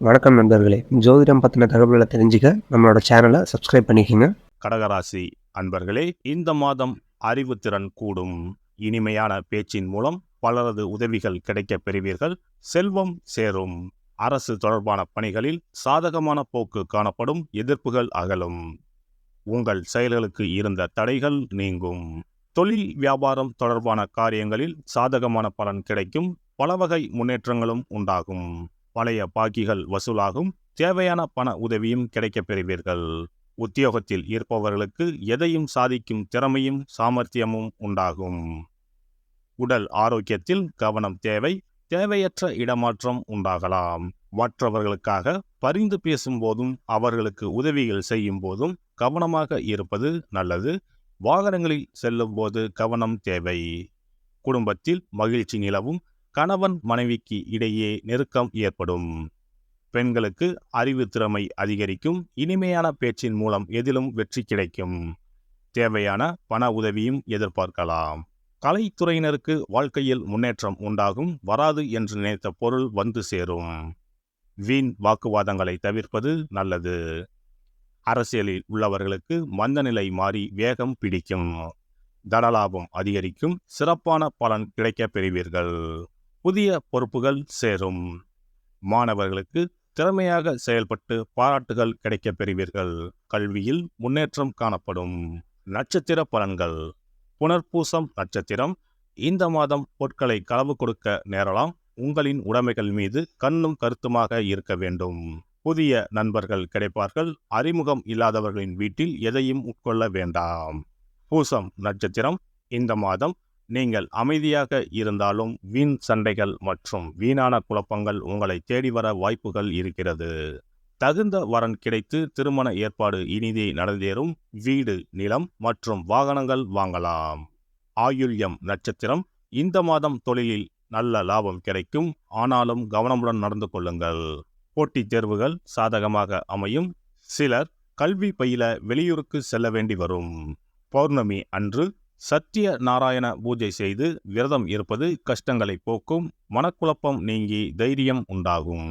வணக்கம் நண்பர்களே. ஜோதிடம் பற்றின தகவல்களை தெரிஞ்சுக்க நம்மளோட சேனலை சப்ஸ்கிரைப் பண்ணிக்கோங்க. கடகராசி அன்பர்களே இந்த மாதம் அறிவுத்திறன் கூடும். இனிமையான பேச்சின் மூலம் பலரது உதவிகள் கிடைக்க பெறுவீர்கள். செல்வம் சேரும். அரசு தொடர்பான பணிகளில் சாதகமான போக்கு காணப்படும். எதிர்ப்புகள் அகலும். உங்கள் செயல்களுக்கு இருந்த தடைகள் நீங்கும். தொழில் வியாபாரம் தொடர்பான காரியங்களில் சாதகமான பலன் கிடைக்கும். பல வகை முன்னேற்றங்களும் உண்டாகும். பழைய பாக்கிகள் வசூலாகும். தேவையான பண உதவியும் கிடைக்கப் பெறுவீர்கள். உத்தியோகத்தில் இருப்பவர்களுக்கு எதையும் சாதிக்கும் திறமையும் சாமர்த்தியமும் உண்டாகும். உடல் ஆரோக்கியத்தில் கவனம் தேவை. தேவையற்ற இடமாற்றம் உண்டாகலாம். மற்றவர்களுக்காக பரிந்து பேசும்போதும் அவர்களுக்கு உதவிகள் செய்யும் போதும் கவனமாக இருப்பது நல்லது. வாகனங்களில் செல்லும் போது கவனம் தேவை. குடும்பத்தில் மகிழ்ச்சி நிலவும். கணவன் மனைவிக்கு இடையே நெருக்கம் ஏற்படும். பெண்களுக்கு அறிவு திறமை அதிகரிக்கும். இனிமையான பேச்சின் மூலம் எதிலும் வெற்றி கிடைக்கும். தேவையான பண உதவியும் எதிர்பார்க்கலாம். கலைத்துறையினருக்கு வாழ்க்கையில் முன்னேற்றம் உண்டாகும். வராது என்று நினைத்த பொருள் வந்து சேரும். வீண் வாக்குவாதங்களை தவிர்ப்பது நல்லது. அரசியலில் உள்ளவர்களுக்கு மந்தநிலை மாறி வேகம் பிடிக்கும். தனலாபம் அதிகரிக்கும். சிறப்பான பலன் கிடைக்கப் பெறுவீர்கள். புதிய பொறுப்புகள் சேரும். மாணவர்களுக்கு திறமையாக செயல்பட்டு பாராட்டுகள் கிடைக்கப் பெறுவீர்கள். கல்வியில் முன்னேற்றம் காணப்படும். நட்சத்திர பலன்கள். புனர்பூசம் நட்சத்திரம். இந்த மாதம் பொருட்களை களவு கொடுக்க நேரலாம். உங்களின் உடைமைகள் மீது கண்ணும் கருத்துமாக இருக்க வேண்டும். புதிய நண்பர்கள் கிடைப்பார்கள். அறிமுகம் இல்லாதவர்களின் வீட்டில் எதையும் உட்கொள்ள வேண்டாம். பூசம் நட்சத்திரம். இந்த மாதம் நீங்கள் அமைதியாக இருந்தாலும் வீண் சண்டைகள் மற்றும் வீணான குழப்பங்கள் உங்களை தேடி வர வாய்ப்புகள் இருக்கிறது. தகுந்த வரன் கிடைத்து திருமண ஏற்பாடு இனிதே நடந்தேறும். வீடு நிலம் மற்றும் வாகனங்கள் வாங்கலாம். ஆயுள்யம் நட்சத்திரம் இந்த மாதம் தொழிலில் நல்ல லாபம் கிடைக்கும். ஆனாலும் கவனமுடன் நடந்து கொள்ளுங்கள். போட்டித் தேர்வுகள் சாதகமாக அமையும். சிலர் கல்வி பயில வெளியூருக்கு செல்ல வேண்டி வரும். பௌர்ணமி அன்று சத்திய நாராயண பூஜை செய்து விரதம் இருப்பது கஷ்டங்களை போக்கும் மனக்குழப்பம் நீங்கி தைரியம் உண்டாகும்.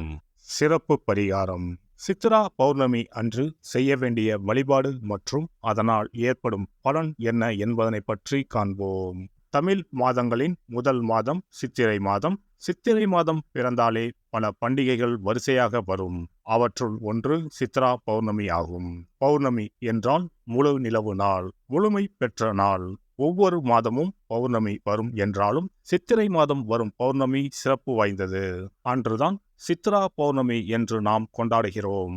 சிறப்பு பரிகாரம். சித்ரா பௌர்ணமி அன்று செய்ய வேண்டிய வழிபாடு மற்றும் அதனால் ஏற்படும் பலன் என்ன என்பதனை பற்றி காண்போம். தமிழ் மாதங்களின் முதல் மாதம் சித்திரை மாதம். சித்திரை மாதம் பிறந்தாலே பல பண்டிகைகள் வரிசையாக வரும். அவற்றுள் ஒன்று சித்ரா பௌர்ணமி ஆகும். பௌர்ணமி என்றால் முழு நிலவு நாள் முழுமை பெற்ற நாள். ஒவ்வொரு மாதமும் பௌர்ணமி வரும் என்றாலும் சித்திரை மாதம் வரும் பௌர்ணமி சிறப்பு வாய்ந்தது. அன்றுதான் சித்ரா பௌர்ணமி என்று நாம் கொண்டாடுகிறோம்.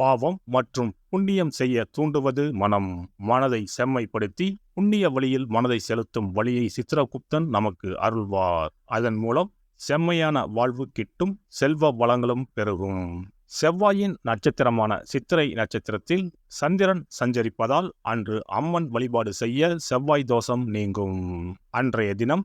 பாவம் மற்றும் புண்ணியம் செய்ய தூண்டுவது மனம். மனதை செம்மைப்படுத்தி புண்ணிய வழியில் மனதை செலுத்தும் வழியை சித்திரகுப்தன் நமக்கு அருள்வார். அதன் மூலம் செம்மையான வாழ்வு கிட்டும் செல்வ வளங்களும் பெருகும். செவ்வாயின் நட்சத்திரமான சித்திரை நட்சத்திரத்தில் சந்திரன் சஞ்சரிப்பதால் அன்று அம்மன் வழிபாடு செய்ய செவ்வாய் தோஷம் நீங்கும். அன்றைய தினம்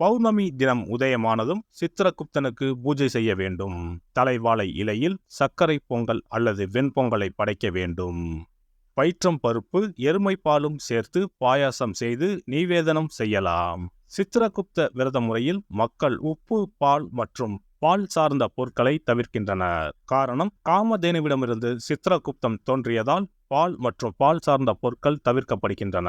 பௌர்ணமி தினம் உதயமானதும் சித்திரகுப்தனுக்கு பூஜை செய்ய வேண்டும். தலைவாழை இலையில் சர்க்கரை பொங்கல் அல்லது வெண்பொங்கலை படைக்க வேண்டும். பயிற்றம் பருப்பு எருமை பாலும் சேர்த்து பாயாசம் செய்து நிவேதனம் செய்யலாம். சித்திரகுப்த விரத முறையில் மக்கள் உப்பு பால் மற்றும் பால் சார்ந்த பொருட்களை தவிர்க்கின்றனர். காரணம் காமதேனுவிடமிருந்து சித்திரகுப்தம் தோன்றியதால் பால் மற்றும் பால் சார்ந்த பொருட்கள் தவிர்க்கப்படுகின்றன.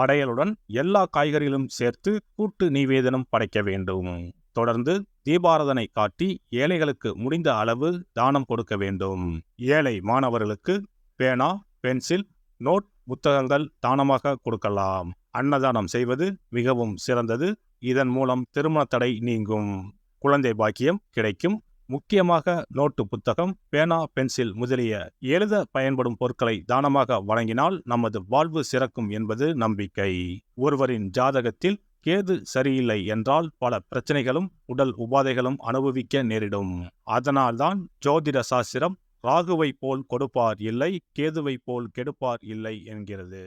படையலுடன் எல்லா காய்கறிகளும் சேர்த்து கூட்டு நிவேதனம் படைக்க வேண்டும். தொடர்ந்து தீபாரதனை காட்டி ஏழைகளுக்கு முடிந்த அளவு தானம் கொடுக்க வேண்டும். ஏழை மாணவர்களுக்கு பேனா பென்சில் நோட் புத்தகங்கள் தானமாக கொடுக்கலாம். அன்னதானம் செய்வது மிகவும் சிறந்தது. இதன் மூலம் திருமண தடை நீங்கும். குழந்தை பாக்கியம் கிடைக்கும். முக்கியமாக நோட்டு புத்தகம் பேனா பென்சில் முதலிய எழுத பயன்படும் பொருட்களை தானமாக வழங்கினால் நமது வாழ்வு சிறக்கும் என்பது நம்பிக்கை. ஒருவரின் ஜாதகத்தில் கேது சரியில்லை என்றால் பல பிரச்சனைகளும் உடல் உபாதைகளும் அனுபவிக்க நேரிடும். அதனால்தான் ஜோதிட சாஸ்திரம் ராகுவை போல் கொடுப்பார் இல்லை கேதுவை போல் கெடுப்பார் இல்லை என்கிறது.